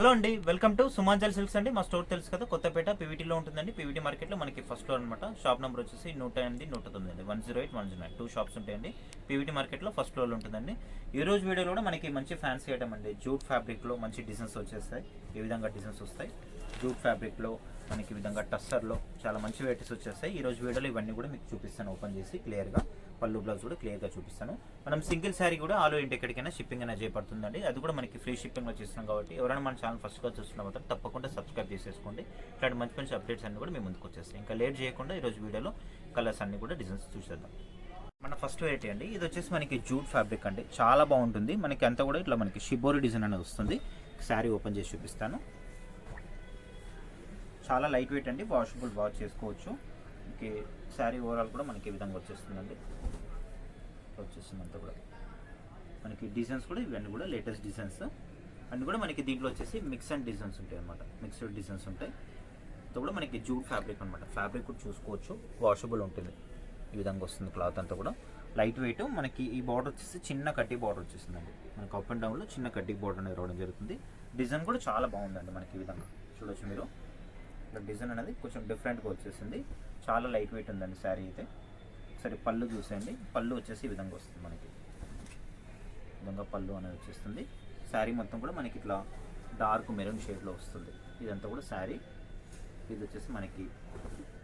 Hello అండి welcome to సుమాంజల్ silks అండి. మా స్టోర్ తెలుసు కదా కొత్తపేట పీవీటీలో ఉంటుందండి. పీవీటీ మార్కెట్లో మనకి ఫస్ట్ ఫ్లోర్ అనమాట షాప్ నెంబర్ వచ్చేసి నూట ఎనిమిది నూట తొమ్మిది అండి. One zero eight one zero nine two shops ఉంటాయండి. పీవీటీ మార్కెట్లో ఫస్ట్ ఫ్లోర్లో ఉంటుందండి. ఈ రోజు వీడియోలో కూడా మనకి మంచి ఫ్యాన్సీ ఐటమ్ అండి. జూట్ ఫ్యాబ్రిక్లో మంచి డిజైన్స్ వచ్చేస్తాయి. ఈ విధంగా డిజైన్స్ వస్తాయి. జూట్ ఫ్యాబ్రిక్లో మనకి ఈ విధంగా టస్సర్లో చాలా మంచి వెరైటీస్ వచ్చేస్తాయి. ఈ రోజు వీడియోలో ఇవన్నీ కూడా మీకు చూపిస్తాను ఓపెన్ చేసి క్లియర్గా పళ్ళు బ్లౌజ్ కూడా క్లియర్గా చూపిస్తాను. మనం సింగిల్ శారీ కూడా ఆల్ ఇంటి ఎక్కడికైనా షిప్పింగ్ అనేది చేయబడుతుందండి అది కూడా మనకి ఫ్రీ షిప్పింగ్లో చేస్తున్నాం కాబట్టి ఎవరైనా మన ఛానల్ ఫస్ట్గా చూస్తున్న మాత్రం తప్పకుండా సబ్స్క్రైబ్ చేసేసుకోండి. ఇట్లాంటి మంచి మంచి అప్డేట్స్ అన్ని కూడా మీ ముందుకు వచ్చేస్తాయి. ఇంకా లేట్ చేయకుండా ఈరోజు వీడియోలో కలర్స్ అన్ని కూడా డిజైన్స్ చూసేద్దాం. మన ఫస్ట్ వెరైటీ అండి. ఇది వచ్చేసి మనకి జూట్ ఫ్యాబ్రిక్ అండి. చాలా బాగుంటుంది. మనకి అంతా కూడా ఇట్లా మనకి షిబోరి డిజైన్ అనేది వస్తుంది. శారీ ఓపెన్ చేసి చూపిస్తాను. చాలా లైట్ వెయిట్ అండి. వాషబుల్ వాష్ చేసుకోవచ్చు. ఇంకే శారీ ఓవరాల్ కూడా మనకి ఈ విధంగా వచ్చేస్తుందండి. వచ్చేసింది అంతా కూడా మనకి డిజైన్స్ కూడా ఇవన్నీ కూడా లేటెస్ట్ డిజైన్స్ అండ్ కూడా మనకి దీంట్లో వచ్చేసి మిక్స్ అండ్ డిజైన్స్ ఉంటాయి అనమాట మిక్స్డ్ డిజైన్స్ ఉంటాయి. ఇది కూడా మనకి జూట్ ఫ్యాబ్రిక్ అనమాట ఫ్యాబ్రిక్ కూడా చూసుకోవచ్చు. వాషబుల్ ఉంటుంది. ఈ విధంగా వస్తుంది క్లాత్ అంతా కూడా. లైట్ వెయిట్ మనకి ఈ బార్డర్ వచ్చేసి చిన్న కట్టి బార్డర్ వచ్చేసిందండి. మనకి అప్ అండ్ డౌన్లో చిన్న కట్టి బార్డర్ అనేది రావడం జరుగుతుంది. డిజైన్ కూడా చాలా బాగుందండి మనకి ఈ విధంగా. చూడొచ్చు మీరు. డిజైన్ అనేది కొంచెం డిఫరెంట్గా వచ్చేసింది. చాలా లైట్ వెయిట్ ఉందండి శారీ అయితే. సరే పళ్ళు చూసేయండి. పళ్ళు వచ్చేసి ఈ విధంగా వస్తుంది మనకి. ఈ విధంగా పళ్ళు అనేది వచ్చేస్తుంది. శారీ మొత్తం కూడా మనకి ఇట్లా డార్క్ మెరూన్ షేడ్లో వస్తుంది. ఇదంతా కూడా శారీ. ఇది వచ్చేసి మనకి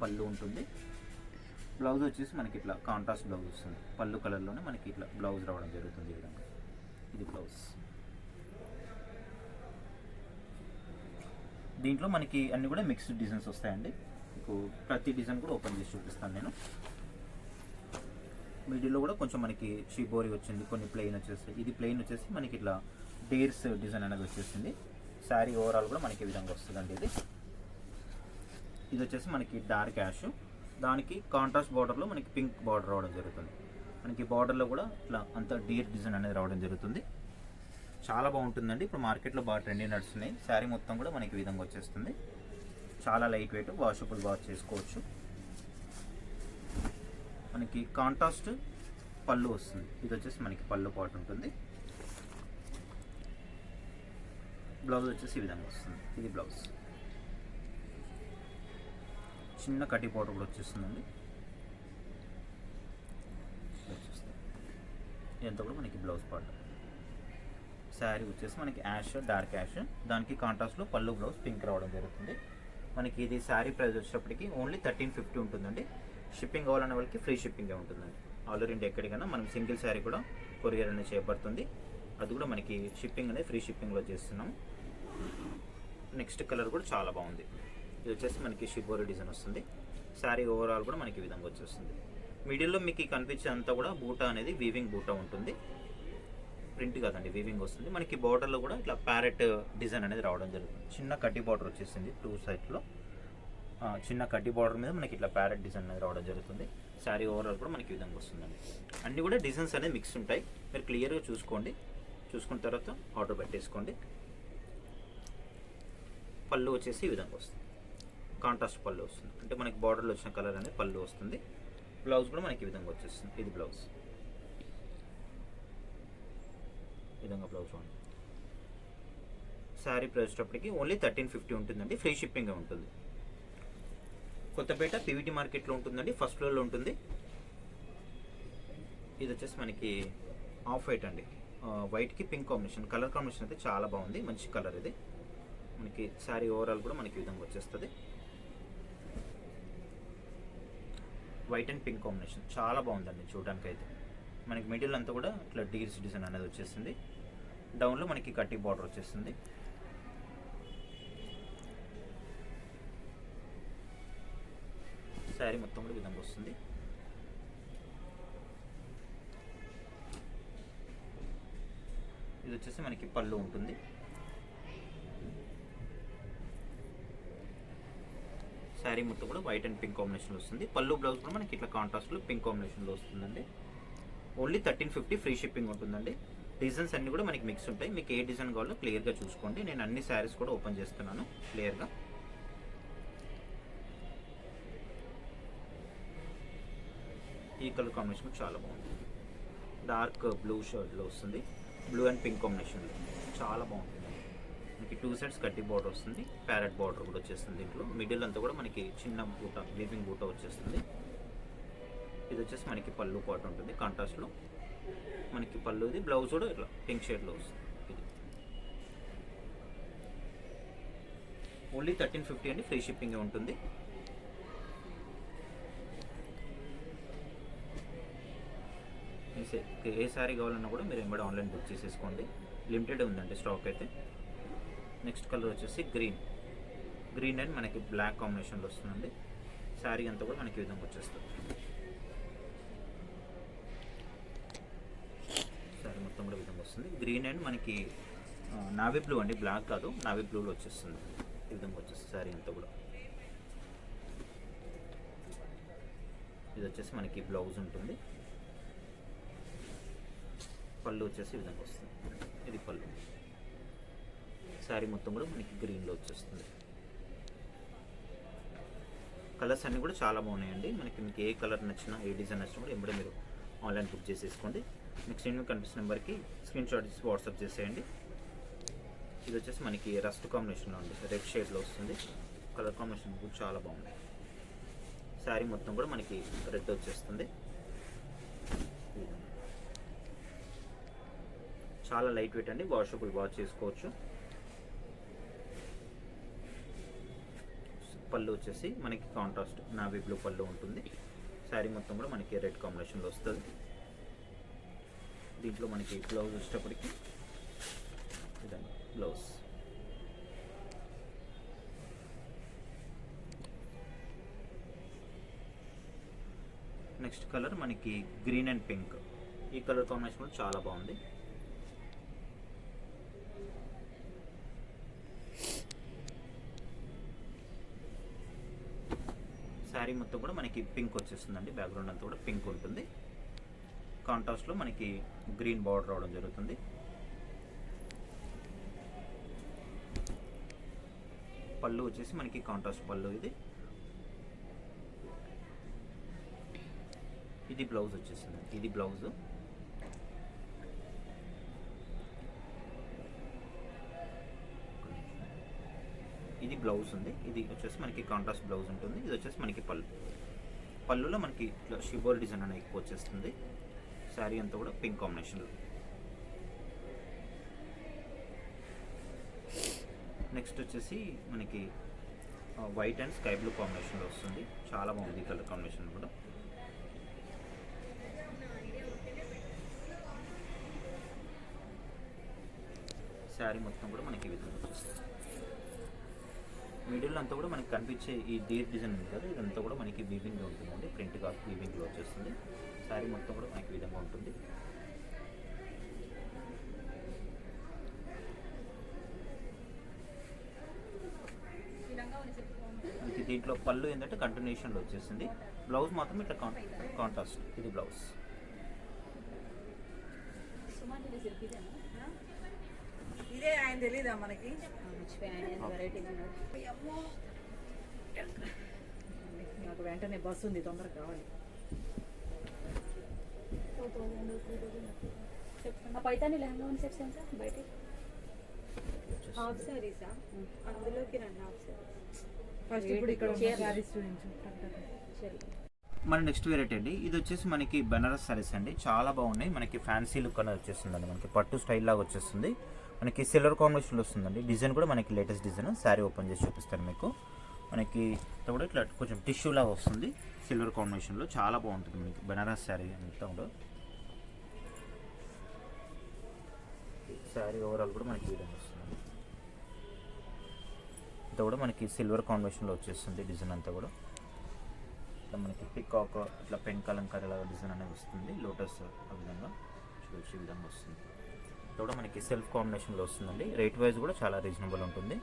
పళ్ళు ఉంటుంది. బ్లౌజ్ వచ్చేసి మనకి ఇట్లా కాంట్రాస్ట్ బ్లౌజ్ వస్తుంది. పళ్ళు కలర్లోనే మనకి ఇట్లా బ్లౌజ్ రావడం జరుగుతుంది ఈ విధంగా. ఇది బ్లౌజ్ దీంట్లో మనకి అన్నీ కూడా మిక్స్డ్ డిజైన్స్ వస్తాయండి. మీకు ప్రతి డిజైన్ కూడా ఓపెన్ చేసి చూపిస్తాను నేను. మిడిల్లో కూడా కొంచెం మనకి షిబోరి వచ్చింది కొన్ని ప్లెయిన్ వచ్చేసి. ఇది ప్లెయిన్ వచ్చేసి మనకి ఇట్లా డేర్స్ డిజైన్ అనేది వచ్చేసింది. శారీ ఓవరాల్ కూడా మనకి ఈ విధంగా వస్తుందండి ఇది. ఇది వచ్చేసి మనకి డార్క్ యాష్. దానికి కాంట్రాస్ట్ బార్డర్లో మనకి పింక్ బార్డర్ రావడం జరుగుతుంది. మనకి బార్డర్లో కూడా ఇట్లా అంత డీర్ డిజైన్ అనేది రావడం జరుగుతుంది. చాలా బాగుంటుందండి. ఇప్పుడు మార్కెట్లో బాగా ట్రెండింగ్ నడుస్తున్నాయి. శారీ మొత్తం కూడా మనకి ఈ విధంగా వచ్చేస్తుంది. చాలా లైట్ వెయిట్ వాషబుల్ వాష్ చేసుకోవచ్చు. మనకి కాంట్రాస్ట్ పళ్ళు వస్తుంది. ఇది వచ్చేసి మనకి పళ్ళు పాటు ఉంటుంది. బ్లౌజ్ వచ్చేసి ఈ విధంగా వస్తుంది. ఇది బ్లౌజ్ చిన్న కటి పౌడర్ కూడా వచ్చేస్తుందండి. ఇలా వచ్చేస్తుంది. ఇదంతా కూడా మనకి బ్లౌజ్ పార్ట్ శారీ వచ్చేసి మనకి యాష్ డార్క్ యాష్ దానికి కాంట్రాస్ట్లో పళ్ళు బ్లౌజ్ పింక్ రావడం జరుగుతుంది. మనకి ఇది శారీ ప్రైస్ వచ్చేటప్పటికి ఓన్లీ థర్టీన్ ఫిఫ్టీ ఉంటుందండి. షిప్పింగ్ కావాలనే వాళ్ళకి ఫ్రీ షిప్పింగే ఉంటుందండి. ఆల్ ఓవర్ ఇండియా ఎక్కడికైనా మనం సింగిల్ శారీ కూడా కొరియర్ అనేది చేయబడుతుంది అది కూడా మనకి షిప్పింగ్ అనేది ఫ్రీ షిప్పింగ్లో చేస్తున్నాం. నెక్స్ట్ కలర్ కూడా చాలా బాగుంది. ఇది వచ్చేసి మనకి షిబోరి డిజైన్ వస్తుంది. శారీ ఓవరాల్ కూడా మనకి ఈ విధంగా వచ్చేస్తుంది. మిడిల్లో మీకు కనిపించే అంతా కూడా బూటా అనేది వీవింగ్ బూటా ఉంటుంది. ప్రింట్ కాదండి వీవింగ్ వస్తుంది. మనకి బార్డర్లో కూడా ఇట్లా ప్యారెట్ డిజైన్ అనేది రావడం జరుగుతుంది. చిన్న కడ్డీ బార్డర్ వచ్చేసింది టూ సైడ్లో చిన్న కడ్డీ బార్డర్ మీద మనకి ఇట్లా ప్యారెట్ డిజైన్ అనేది రావడం జరుగుతుంది. శారీ ఓవరాల్ కూడా మనకి ఈ విధంగా వస్తుందండి. అన్నీ కూడా డిజైన్స్ అనేది మిక్స్ ఉంటాయి. మీరు క్లియర్గా చూసుకోండి. చూసుకున్న తర్వాత ఆర్డర్ పెట్టేసుకోండి. పళ్ళు వచ్చేసి ఈ విధంగా వస్తుంది. కాంట్రాస్ట్ పళ్ళు వస్తుంది. అంటే మనకి బార్డర్లో వచ్చిన కలర్ అనేది పళ్ళు వస్తుంది. బ్లౌజ్ కూడా మనకి ఈ విధంగా వచ్చేస్తుంది. ఇది బ్లౌజ్. ఈ విధంగా బ్లౌజ్ ఉంది sari price only thirteen fifty ఉంటుందండి. ఫ్రీ షిప్పింగ్ ఉంటుంది. కొత్తపేట పీవీటీ మార్కెట్లో ఉంటుందండి ఫస్ట్ ఫ్లోర్లో ఉంటుంది. ఇది వచ్చేసి మనకి ఆఫ్ వైట్ అండి. వైట్కి పింక్ కాంబినేషన్ కలర్ కాంబినేషన్ అయితే చాలా బాగుంది మంచి కలర్ ఇది. మనకి శారీ ఓవరాల్ కూడా మనకి ఈ విధంగా వచ్చేస్తుంది. వైట్ అండ్ పింక్ కాంబినేషన్ చాలా బాగుందండి చూడడానికి అయితే మనకి మిడిల్ అంతా కూడా ఇట్లా డీర్స్ డిజైన్ అనేది వచ్చేసింది. డౌన్లో మనకి కట్టి బార్డర్ వచ్చేస్తుంది శారీ మొత్తం కూడా విధంగా వస్తుంది. ఇది వచ్చేసి మనకి పళ్ళు ఉంటుంది. శారీ మొత్తం కూడా వైట్ అండ్ పింక్ కాంబినేషన్లో వస్తుంది. పళ్ళు బ్లౌజ్ కూడా మనకి ఇట్లా కాంట్రాస్ట్లో పింక్ కాంబినేషన్లో వస్తుందండి. Only thirteen fifty free shipping ఉంటుందండి. డిజైన్స్ అన్నీ కూడా మనకి మిక్స్ ఉంటాయి. మీకు ఏ డిజైన్ కావాలో క్లియర్గా చూసుకోండి. నేను అన్ని శారీస్ కూడా ఓపెన్ చేస్తున్నాను క్లియర్గా ఈ కలర్ కాంబినేషన్ చాలా బాగుంది. డార్క్ బ్లూ షర్ట్లో వస్తుంది. బ్లూ అండ్ పింక్ కాంబినేషన్లో. చాలా బాగుంటుంది. మనకి టూ సైడ్స్ కట్టి బార్డర్ వస్తుంది. ప్యారెట్ బార్డర్ కూడా వచ్చేస్తుంది దీంట్లో మిడిల్ అంతా కూడా మనకి చిన్న బూట వీవింగ్ బూట వచ్చేస్తుంది. ఇది వచ్చేసి మనకి పళ్ళు పాట ఉంటుంది. కాంట్రాస్ట్లో మనకి పళ్ళుది. బ్లౌజ్ కూడా ఇట్లా పింక్ షేడ్లో వస్తుంది. ఇది. ఓన్లీ థర్టీన్ ఫిఫ్టీ అండి. ఫ్రీ షిప్పింగ్ ఉంటుంది. ఏ ఏ శారీ కావాలన్నా కూడా మీరు ఎంబడి ఆన్లైన్ బుక్ చేసేసుకోండి. లిమిటెడ్ ఉందండి స్టాక్ అయితే. నెక్స్ట్ కలర్ వచ్చేసి గ్రీన్ గ్రీన్ అండ్ మనకి బ్లాక్ కాంబినేషన్లో వస్తుందండి. శారీ అంతా కూడా మనకి ఈ విధంగా వచ్చేస్తుంది. శారీ మొత్తం కూడా విధంగా వస్తుంది. గ్రీన్ అండ్ మనకి నావీ బ్లూ అండి. బ్లాక్ కాదు నావీ బ్లూలో వచ్చేస్తుంది. ఈ విధంగా వచ్చేస్తుంది శారీ అంతా కూడా. ఇది వచ్చేసి మనకి బ్లౌజ్ ఉంటుంది. పళ్ళు వచ్చేసి ఈ విధంగా వస్తుంది. ఇది పళ్ళు. శారీ మొత్తం కూడా మనకి గ్రీన్లో వచ్చేస్తుంది. కలర్స్ అన్నీ కూడా చాలా బాగున్నాయండి. మనకి మీకు ఏ కలర్ నచ్చినా ఏ డిజైన్ నచ్చినా కూడా ఎంబడే మీరు ఆన్లైన్ బుక్ చేసేసుకోండి. మీకు స్క్రీన్ కనిపిస్తున్న నెంబర్కి స్క్రీన్ షాట్ ఇచ్చి వాట్సాప్ చేసేయండి. ఇది వచ్చేసి మనకి రస్ట్ కాంబినేషన్లో ఉంది. రెడ్ షేడ్లో వస్తుంది. కలర్ కాంబినేషన్ కూడా చాలా బాగుంది శారీ మొత్తం కూడా మనకి రెడ్ వచ్చేస్తుంది ఈ విధంగా. చాలా లైట్ వెయిట్ అండి వాషబుల్ వాష్ చేసుకోవచ్చు. పళ్ళు వచ్చేసి మనకి కాంట్రాస్ట్ నావీ బ్లూ పళ్ళు ఉంటుంది. శారీ మొత్తం కూడా మనకి రెడ్ కాంబినేషన్లో వస్తుంది. దీంట్లో మనకి బ్లౌజ్ వచ్చేటప్పటికి బ్లౌజ్ నెక్స్ట్ కలర్ మనకి గ్రీన్ అండ్ పింక్ ఈ కలర్ కాంబినేషన్ కూడా చాలా బాగుంది. శారీ మొత్తం కూడా మనకి పింక్ వచ్చేస్తుందండి. బ్యాక్గ్రౌండ్ అంతా కూడా పింక్ ఉంటుంది. కాంట్రాస్ట్లో మనకి గ్రీన్ బార్డర్ రావడం జరుగుతుంది. పళ్ళు వచ్చేసి మనకి కాంట్రాస్ట్ పళ్ళు ఇది. ఇది బ్లౌజ్ వచ్చేసింది. ఇది బ్లౌజ్ ఇది బ్లౌజ్ ఉంది. ఇది వచ్చేసి మనకి కాంట్రాస్ట్ బ్లౌజ్ ఉంటుంది. ఇది వచ్చేసి మనకి పళ్ళు. పళ్ళులో మనకి ఇట్లా షిబోర్ డిజైన్ అనేది ఎక్కువ వచ్చేస్తుంది. శారీ అంతా కూడా పింక్ కాంబినేషన్లో నెక్స్ట్ వచ్చేసి మనకి వైట్ అండ్ స్కై బ్లూ కాంబినేషన్లో వస్తుంది. చాలా బాగుంది కలర్ కాంబినేషన్ కూడా. శారీ మొత్తం కూడా మనకి ఈ విధంగా వచ్చేస్తుంది. మిడిల్ అంతా కూడా మనకి కనిపించే ఈ డీర్ డిజైన్ ఉంది కదా ఇదంతా కూడా మనకి వీవింగ్లో ఉంటుందండి. ప్రింట్ కాఫ్ వీవింగ్లో వచ్చేస్తుంది. శారీ మొత్తం కూడా మనకి విధంగా ఉంటుంది. దీంట్లో పళ్ళు ఏంటంటే కంటిన్యూషన్లో వచ్చేసింది బ్లౌజ్ మాత్రం ఇట్లా కాంట్రాస్ట్ ఇది బ్లౌజ్ ఇదే ఆయన తెలీదా మనకి? నాకు వెంటనే బస్సు ఉంది తొందరగా కావాలి. పైతాని లెహంగా ఉన్న సెట్స్ ఎంత బయట హాఫ్ సారీసా అందులోకి రండి హాఫ్ సారీస్ ఫస్ట్ ఇప్పుడు ఇక్కడ. శారీస్ చూపించు సరే మన నెక్స్ట్ వెరైటీ అండి. ఇది వచ్చేసి మనకి బెనారస్ సారీస్ అండి. చాలా బాగున్నాయి. మనకి ఫ్యాన్సీ లుక్ అనేది వచ్చేస్తుందండి. మనకి పట్టు స్టైల్ లాగా వచ్చేస్తుంది. మనకి సిల్వర్ కాంబినేషన్లో వస్తుందండి. డిజైన్ కూడా మనకి లేటెస్ట్ డిజైన్. శారీ ఓపెన్ చేసి చూపిస్తాను మీకు. మనకి ఇది కూడా ఇట్లా కొంచెం టిష్యూ లాగా వస్తుంది. సిల్వర్ కాంబినేషన్లో చాలా బాగుంటుంది మీకు. బెనారస్ శారీ అంతా కూడా. శారీ ఓవరాల్ కూడా మనకి ఈ వస్తుంది. ఇది కూడా మనకి సిల్వర్ కాంబినేషన్లో వచ్చేస్తుంది డిజైన్ అంతా కూడా. ఇట్లా మనకి పికాక్ ఇట్లా పెన్ కలంకారీ లాగా డిజైన్ అనేది వస్తుంది. లోటస్ ఆ విధంగా. చూసి విధంగా వస్తుంది. కూడా మనకి సెల్ఫ్ కాంబినేషన్లో వస్తుందండి. రేట్ వైజ్ కూడా చాలా రీజనబుల్ ఉంటుంది.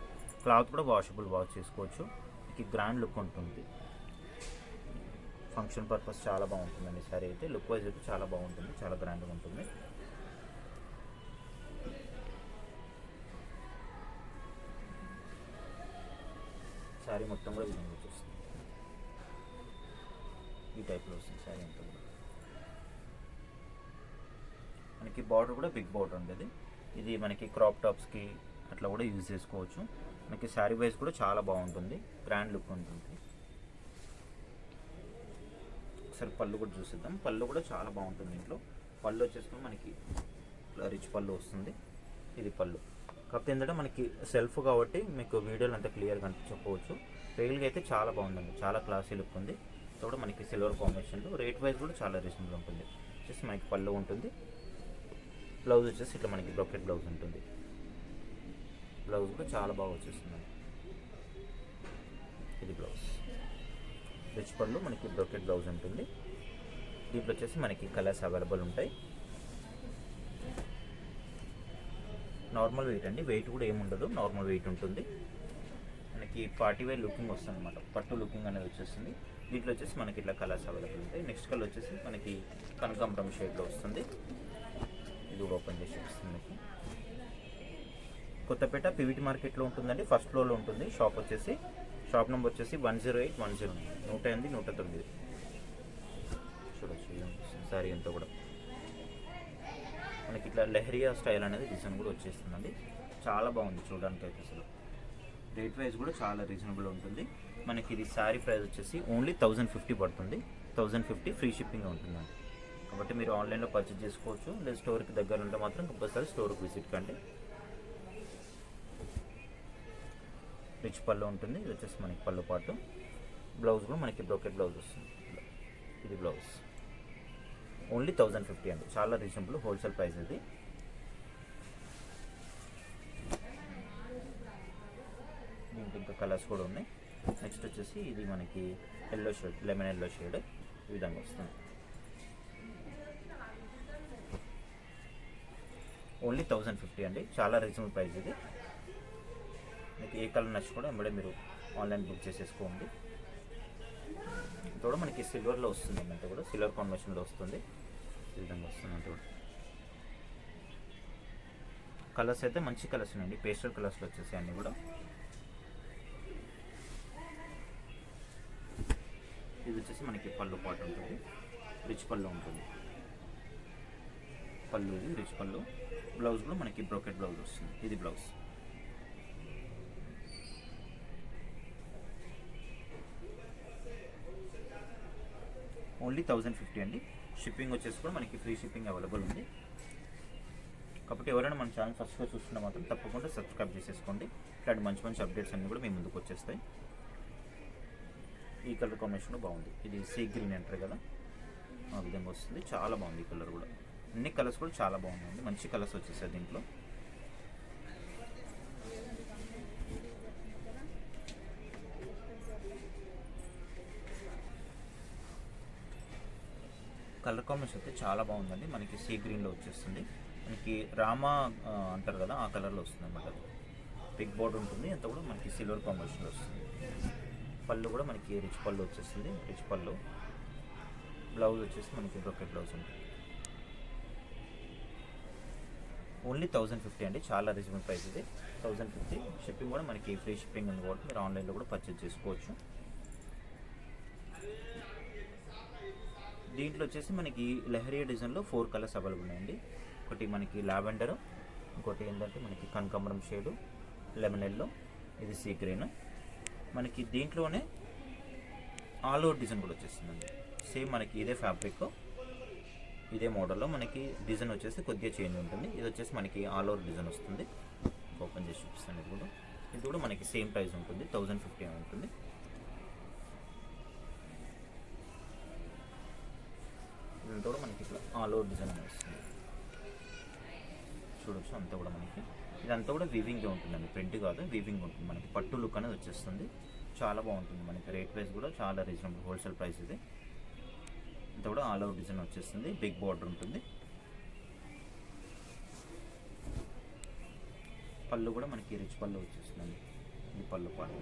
క్లాత్ కూడా వాషబుల్ వాష్ చేసుకోవచ్చు. మీకు గ్రాండ్ లుక్ ఉంటుంది. ఫంక్షన్ పర్పస్ చాలా బాగుంటుందండి సారీ అయితే. లుక్ వైజ్ అయితే చాలా బాగుంటుంది. చాలా గ్రాండ్గా ఉంటుంది. శారీ మొత్తం కూడా విధంగా వచ్చేస్తుంది. ఈ టైప్లో వస్తుంది. శారీ అంతా కూడా. మనకి బార్డర్ కూడా బిగ్ బార్డర్ ఉండేది. ఇది మనకి క్రాప్ టాప్స్కి అట్లా కూడా యూజ్ చేసుకోవచ్చు. మనకి శారీ వైజ్ కూడా చాలా బాగుంటుంది. గ్రాండ్ లుక్ ఉంటుంది. ఒకసారి పళ్ళు కూడా చూసిద్దాం. పళ్ళు కూడా చాలా బాగుంటుంది ఇంట్లో. పళ్ళు వచ్చేసుకుని మనకి రిచ్ పళ్ళు వస్తుంది. ఇది పళ్ళు. కాకపోతే ఏంటంటే మనకి సెల్ఫ్ కాబట్టి మీకు వీడియోలు అంతా క్లియర్గా చెప్పవచ్చు. రియల్గా అయితే చాలా బాగుందండి. చాలా క్లాసీ లుక్ ఉంది. ఇది కూడా మనకి సిల్వర్ కాంబినేషన్లో. రేట్ వైజ్ కూడా చాలా రీజనబుల్ ఉంటుంది. వచ్చేసి మనకి పళ్ళు ఉంటుంది. బ్లౌజ్ వచ్చేసి ఇట్లా మనకి బ్రొకెట్ బ్లౌజ్ ఉంటుంది. బ్లౌజ్ కూడా చాలా బాగా వచ్చేస్తుంది. ఇది బ్లౌజ్. రిచ్ పళ్ళు మనకి బ్రొకెట్ బ్లౌజ్ ఉంటుంది. దీంట్లో వచ్చేసి మనకి కలర్స్ అవైలబుల్ ఉంటాయి. నార్మల్ వెయిట్ అండి. వెయిట్ కూడా ఏముండదు నార్మల్ వెయిట్ ఉంటుంది. మనకి పార్టీ వేర్ లుకింగ్ వస్తుంది అనమాట పట్టు లుకింగ్ అనేది వచ్చేస్తుంది. దీంట్లో వచ్చేసి మనకి ఇట్లా కలర్స్ అవైలబుల్ ఉంటాయి. నెక్స్ట్ కలర్ వచ్చేసి మనకి కనకాంబరం షేడ్లో వస్తుంది. ఇది కూడా ఓపెన్ చేసి చూపిస్తుంది మీకు కొత్తపేట పివిటి మార్కెట్లో ఉంటుందండి. ఫస్ట్ ఫ్లోర్లో ఉంటుంది. షాప్ వచ్చేసి షాప్ నెంబర్ వచ్చేసి one zero eight one zero నూట ఎనిమిది నూట తొమ్మిది. చూడొచ్చు సారీ అంతా కూడా. మనకి ఇట్లా లెహరియా స్టైల్ అనేది డిజైన్ కూడా వచ్చేస్తుందండి. చాలా బాగుంది చూడడానికి అయితే అసలు. రేట్ వైజ్ కూడా చాలా రీజనబుల్ ఉంటుంది. మనకి ఇది శారీ ప్రైస్ వచ్చేసి ఓన్లీ థౌజండ్ ఫిఫ్టీ పడుతుంది. థౌజండ్ ఫిఫ్టీ ఫ్రీ షిప్పింగ్ ఉంటుందండి. కాబట్టి మీరు ఆన్లైన్లో పర్చేజ్ చేసుకోవచ్చు. లేదా స్టోర్కి దగ్గర ఉంటే మాత్రం కంపల్సరీ స్టోర్కి విజిట్ కండి. రిచ్ పళ్ళు ఉంటుంది. ఇది వచ్చేసి మనకి పళ్ళు పాటు. బ్లౌజ్ కూడా మనకి బ్రోకెట్ బ్లౌజ్ వస్తుంది. ఇది బ్లౌజ్ ఓన్లీ థౌజండ్ ఫిఫ్టీ అండి. చాలా రీజనబుల్ హోల్సేల్ ప్రైస్ ఇది. దీంట్లో ఇంకా కలర్స్ కూడా ఉన్నాయి. నెక్స్ట్ వచ్చేసి ఇది మనకి yellow shade lemon yellow shade ఈ విధంగా వస్తుంది. ఓన్లీ థౌజండ్ ఫిఫ్టీ అండి. చాలా రీజనబుల్ ప్రైస్ ఇది. మీకు ఏ కలర్ నచ్చి కూడా వెంబడే మీరు ఆన్లైన్ బుక్ చేసేసుకోండి. కూడా మనకి సిల్వర్లో వస్తుంది అంతా కూడా. సిల్వర్ కాంబినేషన్లో వస్తుంది. ఈ విధంగా వస్తుంది అంతా కూడా. కలర్స్ అయితే మంచి కలర్స్ ఉన్నాయండి. పేస్టల్ కలర్స్లో వచ్చేసాయి అన్నీ కూడా. ఇది వచ్చేసి మనకి పళ్ళు పాటు ఉంటుంది. రిచ్ పళ్ళు ఉంటుంది. పళ్ళు ఇది రిచ్ పళ్ళు. బ్లౌజ్ కూడా మనకి బ్రోకెట్ బ్లౌజ్ వస్తుంది. ఇది బ్లౌజ్ ఓన్లీ థౌజండ్ ఫిఫ్టీ అండి. షిప్పింగ్ వచ్చేసి కూడా మనకి ఫ్రీ షిప్పింగ్ అవైలబుల్ ఉంది. కాబట్టి ఎవరైనా మన ఛానల్ ఫస్ట్గా చూస్తున్నా మాత్రం తప్పకుండా సబ్స్క్రైబ్ చేసేసుకోండి. ఇట్లాంటి మంచి మంచి అప్డేట్స్ అన్నీ కూడా మీ ముందుకు వచ్చేస్తాయి. ఈ కలర్ కాంబినేషన్ బాగుంది. ఇది సీ గ్రీన్ అంటారు కదా. ఆ విధంగా వస్తుంది. చాలా బాగుంది ఈ కలర్ కూడా. అన్ని కలర్స్ కూడా చాలా బాగున్నాయండి. మంచి కలర్స్ వచ్చేసాయి దీంట్లో. కలర్ కాంబినేషన్ అయితే చాలా బాగుందండి. మనకి సీ గ్రీన్లో వచ్చేస్తుంది. మనకి రామా అంటారు కదా ఆ కలర్లో వస్తుంది అనమాట పిక్ బోర్డ్ ఉంటుంది. అంతా కూడా మనకి సిల్వర్ కాంబినేషన్లో వస్తుంది. పళ్ళు కూడా మనకి రిచ్ పళ్ళు వచ్చేస్తుంది. రిచ్ పళ్ళు. బ్లౌజ్ వచ్చేసి మనకి బ్రొకెట్ బ్లౌజ్ ఉంటుంది. ఓన్లీ థౌసండ్ ఫిఫ్టీ అండి. చాలా రీజనబుల్ ప్రైస్ ఇది. Thousand fifty. షిప్పింగ్ కూడా మనకి ఫ్రీ షిప్పింగ్ ఉంది కాబట్టి మీరు ఆన్లైన్లో కూడా పర్చేజ్ చేసుకోవచ్చు. దీంట్లో వచ్చేసి మనకి లెహరియా డిజైన్లో ఫోర్ కలర్స్ అవైలబుల్ ఉన్నాయండి. ఒకటి మనకి లావెండర్ ఇంకోటి ఏంటంటే మనకి కనకాంబరం షేడు లెమన్ ఎల్లో ఇది సీ గ్రీన్ మనకి దీంట్లోనే ఆల్ ఓవర్ డిజైన్ కూడా వచ్చేస్తుందండి. సేమ్ మనకి ఇదే ఫ్యాబ్రిక్ ఇదే మోడల్లో మనకి డిజైన్ వచ్చేసి కొద్దిగా చేంజ్ ఉంటుంది. ఇది వచ్చేసి మనకి ఆల్ ఓవర్ డిజైన్ వస్తుంది. ఓపెన్ చేసి చూపిస్తాను ఇది కూడా. ఇది కూడా మనకి సేమ్ ప్రైస్ ఉంటుంది. థౌజండ్ ఫిఫ్టీ ఉంటుంది. దీంతో కూడా మనకి ఇట్లా ఆల్ ఓవర్ డిజైన్ వస్తుంది. చూడొచ్చు అంతా కూడా మనకి. ఇదంతా కూడా వీవింగ్ ఉంటుందండి. ప్రింట్ కాదు వీవింగ్ ఉంటుంది. మనకి పట్టు లుక్ అనేది వచ్చేస్తుంది. చాలా బాగుంటుంది. మనకి రేట్ ప్రైస్ కూడా చాలా రీజనబుల్ హోల్సేల్ ప్రైస్ ఇది. అంతా కూడా ఆల్ అవుట్ డిజైన్ వచ్చేస్తుంది. బిగ్ బార్డర్ ఉంటుంది. పళ్ళు కూడా మనకి రిచ్ పళ్ళు వచ్చేస్తుందండి. ఇది పళ్ళు పళ్ళు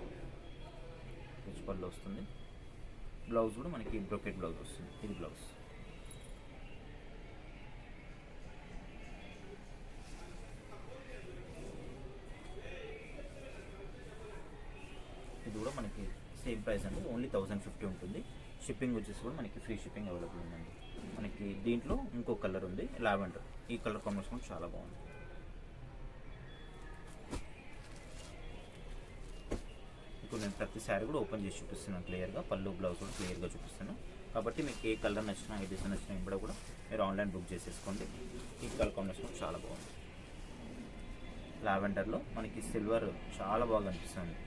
రిచ్ పళ్ళు వస్తుంది. బ్లౌజ్ కూడా మనకి బ్రొకెట్ బ్లౌజ్ వస్తుంది. ఇది బ్లౌజ్ ఇది కూడా మనకి సేమ్ ప్రైస్ అండి. ఓన్లీ థౌజండ్ ఫిఫ్టీ ఉంటుంది. షిప్పింగ్ వచ్చేసి కూడా మనకి ఫ్రీ షిప్పింగ్ అవైలబుల్ ఉందండి. మనకి దీంట్లో ఇంకో కలర్ ఉంది లావెండర్. ఈ కలర్ కాంబినేషన్ కూడా చాలా బాగుంది. ఇప్పుడు నేను ప్రతి శారీ కూడా ఓపెన్ చేసి చూపిస్తున్నాను క్లియర్గా. పళ్ళు బ్లౌజ్ కూడా క్లియర్గా చూపిస్తాను కాబట్టి మీకు ఏ కలర్ నచ్చినా ఏ డిజైన్ నచ్చినా ఇప్పుడు కూడా మీరు ఆన్లైన్ బుక్ చేసేసుకోండి. ఈ కలర్ కాంబినేషన్ చాలా బాగుంది. లావెండర్లో మనకి సిల్వర్ చాలా బాగా అనిపిస్తుంది.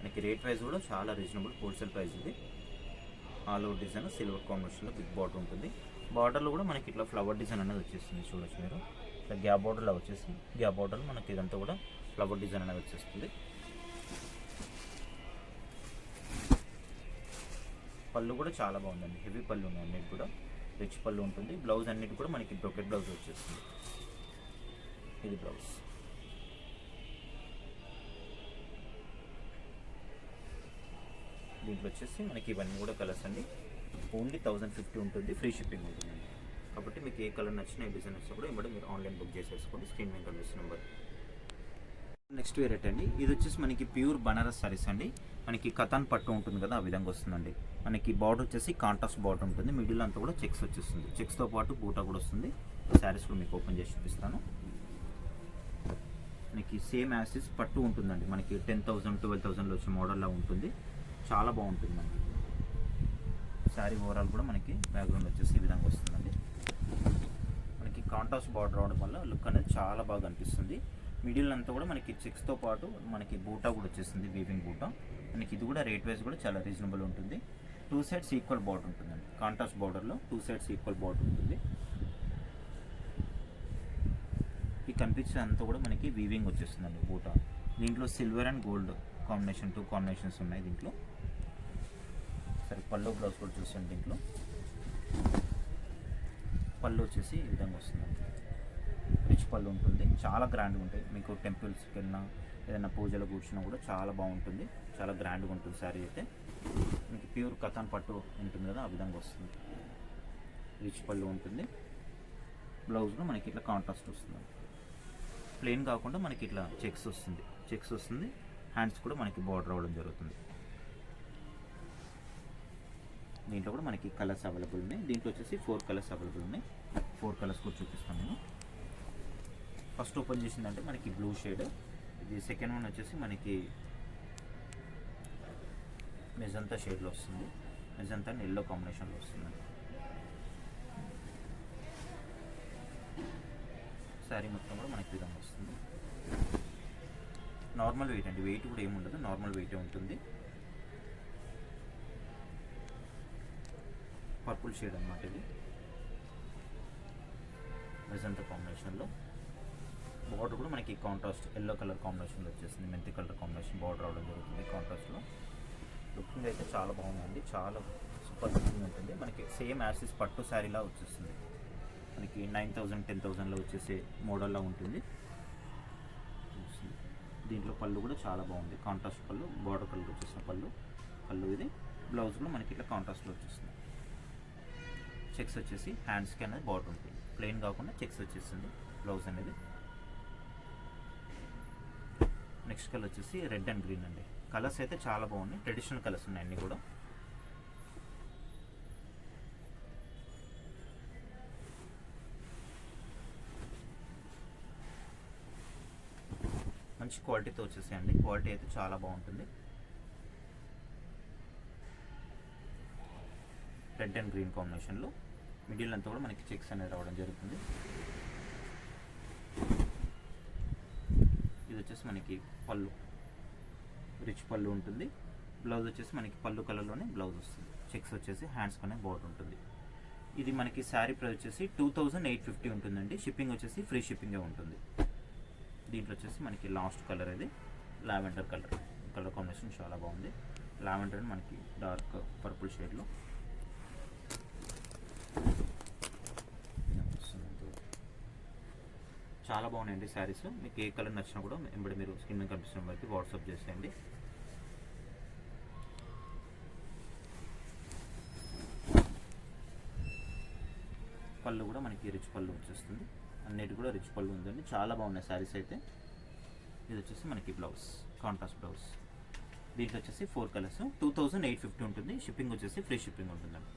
మనకి రేట్ ప్రైస్ కూడా చాలా రీజనబుల్ హోల్సేల్ ప్రైస్ ఇది ఆల్ ఓవర్ డిజైన్ సిల్వర్ కాంబినేషన్లో బిగ్ బార్డర్ ఉంటుంది. బార్డర్లో కూడా మనకి ఇట్లా ఫ్లవర్ డిజైన్ అనేది వచ్చేస్తుంది చూడొచ్చు మీరు. ఇట్లా గ్యాప్ బార్డర్లో వచ్చేసి గ్యాప్ బార్డర్లో మనకి ఇదంతా కూడా ఫ్లవర్ డిజైన్ అనేది వచ్చేస్తుంది. పళ్ళు కూడా చాలా బాగుందండి. హెవీ పళ్ళు ఉన్నాయి అన్నిటి కూడా. రిచ్ పళ్ళు ఉంటుంది. బ్లౌజ్ అన్నిటి కూడా మనకి బ్రొకెట్ బ్లౌజ్ వచ్చేస్తుంది. ఇది బ్లౌజ్. దీంట్లో వచ్చేసి మనకి ఇవన్నీ కూడా కలర్స్ అండి. ఓన్లీ థౌజండ్ ఫిఫ్టీ ఉంటుంది. ఫ్రీ షిప్పింగ్ ఉంటుంది. కాబట్టి మీకు ఏ కలర్ నచ్చినా ఏ డిజైన్ నచ్చినా కూడా ఇవ్వడం మీరు ఆన్లైన్ బుక్ చేసేసుకోండి. స్క్రీన్ మీద కనిపిస్తున్న నెంబర్ నెక్స్ట్ వేరేట్ అండి. ఇది వచ్చేసి మనకి ప్యూర్ బనారస్ సారీస్ అండి. మనకి కథాన్ పట్టు ఉంటుంది కదా ఆ విధంగా వస్తుందండి. మనకి బార్డర్ వచ్చేసి కాంట్రాస్ట్ బార్డర్ ఉంటుంది. మిడిల్ అంతా కూడా చెక్స్ వచ్చేస్తుంది. చెక్స్తో పాటు బూటా కూడా వస్తుంది. శారీస్ కూడా మీకు ఓపెన్ చేసి చూపిస్తాను. మనకి సేమ్ యాసిస్ పట్టు ఉంటుందండి. మనకి టెన్ థౌసండ్ ట్వెల్వ్ థౌసండ్లో వచ్చే మోడల్లో ఉంటుంది. చాలా బాగుంటుంది మనకి. శారీ ఓవరాల్ కూడా మనకి బ్యాక్గ్రౌండ్ వచ్చేసి ఈ విధంగా వస్తుందండి. మనకి కాంట్రాస్ట్ బార్డర్ రావడం వల్ల లుక్ అనేది చాలా బాగా అనిపిస్తుంది మిడిల్ అంతా కూడా మనకి చెక్స్తో పాటు మనకి బూటా కూడా వచ్చేస్తుంది వీవింగ్ బూటా. మనకి ఇది కూడా రేట్ వైజ్ కూడా చాలా రీజనబుల్ ఉంటుంది. టూ సైడ్స్ ఈక్వల్ బార్డర్ ఉంటుందండి. కాంట్రాస్ట్ బార్డర్లో టూ సైడ్స్ ఈక్వల్ బార్డర్ ఉంటుంది. ఈ కనిపించే అంతా కూడా మనకి వీవింగ్ వచ్చేస్తుందండి బూటా. దీంట్లో silver and gold combination two combinations ఉన్నాయి దీంట్లో. పళ్ళు బ్లౌజ్ కూడా చూసాను దీంట్లో. పళ్ళు వచ్చేసి ఈ విధంగా వస్తుందండి. రిచ్ పళ్ళు ఉంటుంది. చాలా గ్రాండ్గా ఉంటాయి. మీకు టెంపుల్స్కి వెళ్ళినా ఏదైనా పూజలు కూర్చున్నా కూడా చాలా బాగుంటుంది. చాలా గ్రాండ్గా ఉంటుంది శారీ అయితే. మీకు ప్యూర్ కథాన్ పట్టు ఉంటుంది కదా ఆ విధంగా వస్తుంది. రిచ్ పళ్ళు ఉంటుంది. బ్లౌజ్లో మనకి ఇట్లా కాంట్రాస్ట్ వస్తుంది ప్లెయిన్ కాకుండా మనకి ఇట్లా చెక్స్ వస్తుంది. చెక్స్ వస్తుంది. హ్యాండ్స్ కూడా మనకి బార్డర్ అవ్వడం జరుగుతుంది. దీంట్లో కూడా మనకి కలర్స్ అవైలబుల్ ఉన్నాయి. దీంట్లో వచ్చేసి ఫోర్ కలర్స్ అవైలబుల్ ఉన్నాయి. ఫోర్ కలర్స్ కూడా చూపిస్తాను నేను. ఫస్ట్ ఓపెన్ చేసిందంటే మనకి బ్లూ షేడ్ ఇది సెకండ్ వన్ వచ్చేసి మనకి మెజంతా షేడ్లో వస్తుంది. మెజంతా ఎల్లో కాంబినేషన్లో వస్తుంది. శారీ మొత్తం కూడా మనకి విధంగా వస్తుంది. నార్మల్ వెయిట్ అండి. వెయిట్ కూడా ఏమి ఉండదు నార్మల్ వెయిటే ఉంటుంది. పర్పుల్ షేడ్ అనమాట ఇది. మెజంతా కాంబినేషన్లో బార్డర్ కూడా మనకి కాంట్రాస్ట్ ఎల్లో కలర్ కాంబినేషన్లో వచ్చేసింది. మెంతి కలర్ కాంబినేషన్ బార్డర్ రావడం జరుగుతుంది కాంట్రాస్ట్లో లుకింగ్ అయితే చాలా బాగుందండి. చాలా సూపర్ లుకింగ్ ఉంటుంది. మనకి సేమ్ యాసిస్ పట్టు శారీలా వచ్చేస్తుంది మనకి నైన్ థౌజండ్ టెన్ థౌజండ్లో వచ్చేసే మోడల్లో ఉంటుంది. దీంట్లో పళ్ళు కూడా చాలా బాగుంది. కాంట్రాస్ట్ పళ్ళు బార్డర్ కలర్ వచ్చేసిన పళ్ళు. పళ్ళు ఇది. బ్లౌజ్ కూడా మనకి ఇట్లా కాంట్రాస్ట్లో వచ్చేస్తుంది చెక్స్ వచ్చేసి హ్యాండ్స్కి అనేది బార్డర్ ఉంటుంది. ప్లెయిన్ కాకుండా చెక్స్ వచ్చేస్తుంది బ్లౌజ్ అనేది. నెక్స్ట్ కలర్ వచ్చేసి రెడ్ అండ్ గ్రీన్ అండి. కలర్స్ అయితే చాలా బాగున్నాయి. ట్రెడిషనల్ కలర్స్ ఉన్నాయి అన్నీ కూడా. మంచి క్వాలిటీతో వచ్చేసాయండి. క్వాలిటీ అయితే చాలా బాగుంటుంది. రెడ్ అండ్ గ్రీన్ కాంబినేషన్లో మిడిల్ అంతా కూడా మనకి చెక్స్ అనేది రావడం జరుగుతుంది. ఇది వచ్చేసి మనకి పళ్ళు. రిచ్ పళ్ళు ఉంటుంది. బ్లౌజ్ వచ్చేసి మనకి పళ్ళు కలర్లోనే బ్లౌజ్ వస్తుంది. చెక్స్ వచ్చేసి హ్యాండ్స్ కొనే బోర్డర్ ఉంటుంది. ఇది మనకి శారీ ప్రైస్ వచ్చేసి టూ థౌజండ్ ఎయిట్ ఫిఫ్టీ ఉంటుందండి. షిప్పింగ్ వచ్చేసి ఫ్రీ షిప్పింగే ఉంటుంది. దీంట్లో వచ్చేసి మనకి లాస్ట్ కలర్ ఇది. Lavender colour. కలర్ కాంబినేషన్ చాలా బాగుంది. లావెండర్ మనకి డార్క్ పర్పుల్ షేడ్లో. చాలా బాగున్నాయండి శారీస్. మీకు ఏ కలర్ నచ్చినా కూడా ఎంబడి మీరు స్క్రీన్ మీద కనిపిస్తున్న నెంబర్కి వాట్సాప్ చేసేయండి. పళ్ళు కూడా మనకి రిచ్ పళ్ళు వచ్చేస్తుంది. అన్నిటి కూడా రిచ్ పళ్ళు ఉందండి. చాలా బాగున్నాయి శారీస్ అయితే. ఇది వచ్చేసి మనకి బ్లౌజ్ కాంట్రాస్ట్ బ్లౌజ్. దీంట్లో వచ్చేసి four colours. Two thousand eight fifty ఉంటుంది. షిప్పింగ్ వచ్చేసి ఫ్రీ షిప్పింగ్ ఉంటుందండి.